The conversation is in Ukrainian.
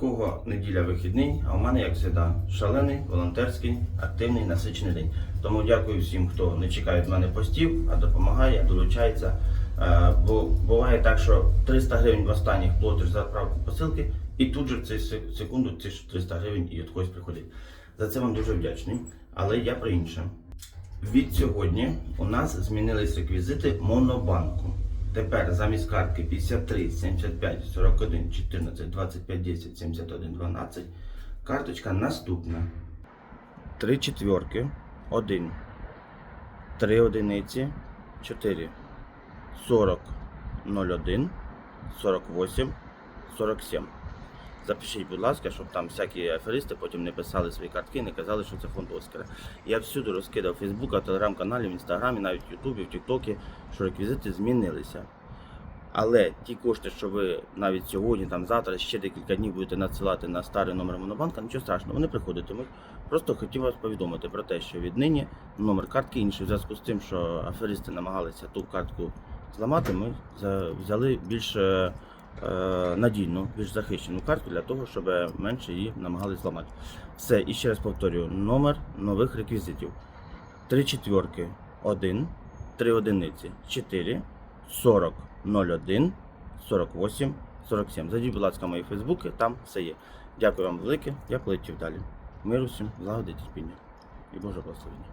кого неділя вихідний, а у мене, як завжди, шалений, волонтерський, активний, насичений день. Тому дякую всім, хто не чекає від мене постів, а допомагає, долучається. Е, Бо буває так, що 300 гривень в останніх платиш за відправку посилки, і тут же в цю секунду ці ж 300 гривень і від когось приходить. За це вам дуже вдячний. Але я про інше. Від сьогодні у нас змінились реквізити Монобанку. Тепер замість картки 53 75 41 14 25 10 71 12 карточка наступна. Три четверки, 1, 3 одиниці, 4, 40, 01, 48, 47. Запишіть, будь ласка, щоб там всякі аферисти потім не писали свої картки, не казали, що це фонд Оскара. Я всюди розкидав в Фейсбука, телеграм-каналі, в інстаграмі, навіть в Ютубі, в Тіктокі, що реквізити змінилися. Але ті кошти, що ви навіть сьогодні, там завтра, ще декілька днів будете надсилати на старий номер Монобанка, нічого страшного, вони приходитимуть. Просто хотів вас повідомити про те, що віднині номер картки інший в зв'язку з тим, що аферисти намагалися ту картку зламати, ми взяли більш е, е, надійну, більш захищену картку для того, щоб менше її намагались зламати. Все, і ще раз повторюю, номер нових реквізитів. Три четверки 1, 3 одиниці 4, 40, 01, 48, 47. Зайдіть, будь ласка, в мої фейсбуки, там все є. Дякую вам велике, я полетів далі. Миру всім, злагоди, терпіння і Боже благословення.